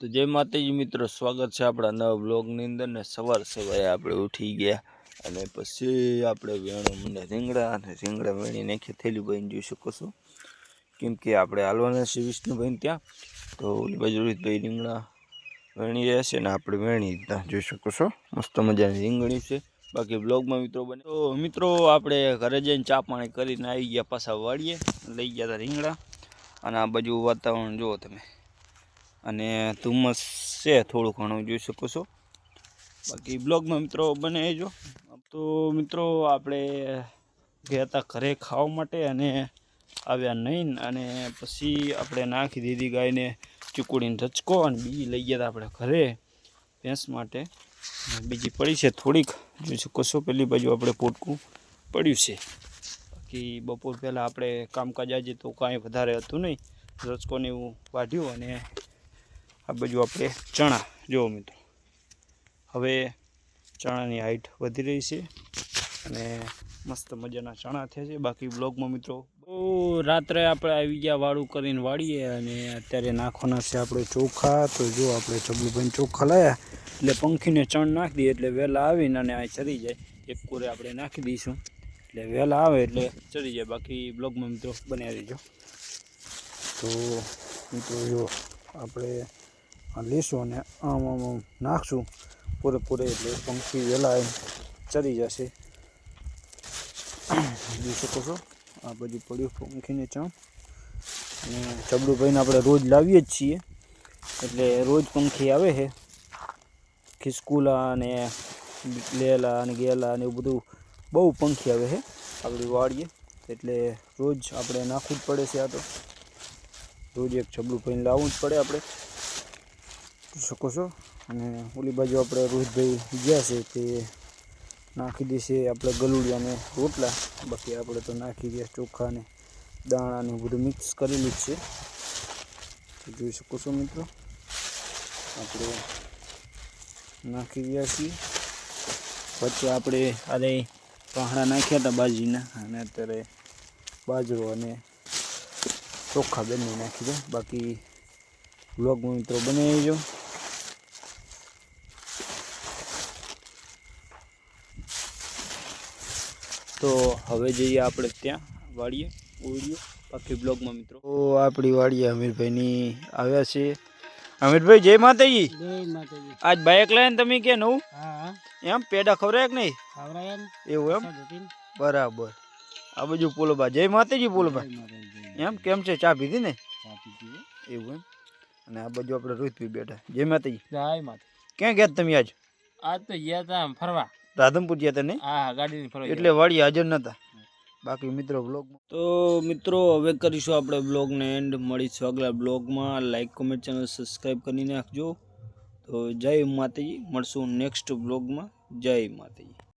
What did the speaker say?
તો જય માતાજી મિત્રો, સ્વાગત છે આપણા નવા બ્લોગની અંદર ને સવાર સવારે આપણે ઉઠી ગયા અને પછી આપણે વેણું મને રીંગણા અને રીંગણા વેણી નાખી થેલી બની જોઈ શકો છો. કેમ આપણે હાલવાના છે વિષ્ણુભાઈને ત્યાં, તો ઓલી બાજુ રોહિતભાઈ રીંગણા વેણી રહ્યા છે ને આપણે વેણી રીતના જોઈ શકો છો. મસ્ત મજાની રીંગણી છે. બાકી બ્લોગમાં મિત્રો બને તો મિત્રો આપણે ઘરે જઈને ચા પાણી કરીને આવી ગયા, પાછા વાળીએ, લઈ ગયા હતા રીંગણા. અને આ બાજુ વાતાવરણ જુઓ તમે. અને ધુમ્મસ છે, થોડું ઘણું જોઈ શકો છો. બાકી બ્લોગમાં મિત્રો બને જો તો મિત્રો આપણે ગયા હતા ઘરે ખાવા માટે અને આવ્યા નહીં અને પછી આપણે નાખી દીધી ગાયને ચૂકડીને ધચકો અને બીજી લઈ ગયા હતા આપણે ઘરે ભેંસ માટે. બીજી પડી છે થોડીક. જોઈ શકો છો, પેલી બાજુ આપણે પોટકું પડ્યું છે. બાકી બપોર પહેલાં આપણે કામકાજ આજે તો કાંઈ વધારે હતું નહીં. રચકોને એવું વાઢ્યું અને આ બાજુ આપણે ચણા જુઓ મિત્રો. હવે ચણાની હાઈટ વધી રહી છે અને મસ્ત મજાના ચણા થયા છે. બાકી બ્લોગમાં મિત્રો બહુ રાત્રે આપણે આવી ગયા વાળું કરીને વાળીએ અને અત્યારે નાખવાના છે આપણે ચોખા. તો જો આપણે ચબલુભાઈને ચોખા લાયા. એટલે પંખીને ચણ નાખી દઈએ એટલે વહેલા આવીને અને આ ચરી જાય. એક કોરે આપણે નાખી દઈશું. એટલે વહેલા આવે એટલે ચડી જાય. બાકી બ્લોગમાં મિત્રો બનાવી દેજો. તો મિત્રો જો આપણે લેશું અને આમ આમ આમ નાખશું. પૂરેપૂરે એટલે પંખી વહેલા એમ ચરી જશે. જોઈ શકો છો, આ બધું પડ્યું પંખીને ચણ અને ચબડુભાઈને આપણે રોજ લાવીએ જ છીએ. એટલે રોજ પંખી આવે છે. ખિસકુલા અને લેલા અને ગેલા અને એવું બધું બહુ પંખી આવે છે. આપણી વાડીએ. એટલે રોજ આપણે નાખવું જ પડે છે આ તો. રોજ એક છબડું ભાઈને લાવવું જ પડે આપણે. શકો છો. અને ઓલી બાજુ આપણે રોહિતભાઈ ગયા છે તે નાખી દેશે આપણે ગલુડિયાને રોટલા. બાકી આપણે તો નાખી ગયા ચોખા ને દાણા બધું મિક્સ કરેલું જ છે. જોઈ શકો છો મિત્રો. આપણે નાખી ગયા છીએ. વચ્ચે આપણે અરે પહાડા નાખ્યા હતા બાજીના. અને અત્યારે બાજરો અને ચોખ્ખા બંને નાખી દો બાકી બ્લોગમાં મિત્રો બનાવી જો તો હવે જઈએ આપણે ત્યાં વાડીએ ઓળીએ બાકી બ્લોગમાં મિત્રો. તો આપણી વાડીએ અમીરભાઈની આવ્યા છે અમીરભાઈ જય માતાજી. જય માતાજી. આજ બાઇક લઈને તમે કે નવું? એમ પેડા ખવરાય કે નહીં? ખાવરાયા એવું એમ? બરાબર. આ બાજુ પોલોબા. જય માતાજી પોલોબા. જય માતાજી જય એમ કેમ છે? ચા પીધી ને? ચા પીધી હો. એવું એમ? અને આ બાજુ આપણે રોહિતભાઈ બેઠા. જય માતાજી. જય માતા ક્યાં ગયા તમે આજ? આજ તો ગયા તા આમ ફરવા. રાધનપુર ગયા હતા ને હા ગાડીની ફરવા એટલે વાડી હાજર નતા. બાકી મિત્રો બ્લોગ તો મિત્રો હવે કરીશું આપણે બ્લોગને એન્ડ મળીશું આગલા બ્લોગમાં લાઈક કોમેન્ટ ચેનલ સબસ્ક્રાઈબ કરી નાખજો. તો જય માતાજી. મળશું નેક્સ્ટ બ્લોગમાં જય માતાજી.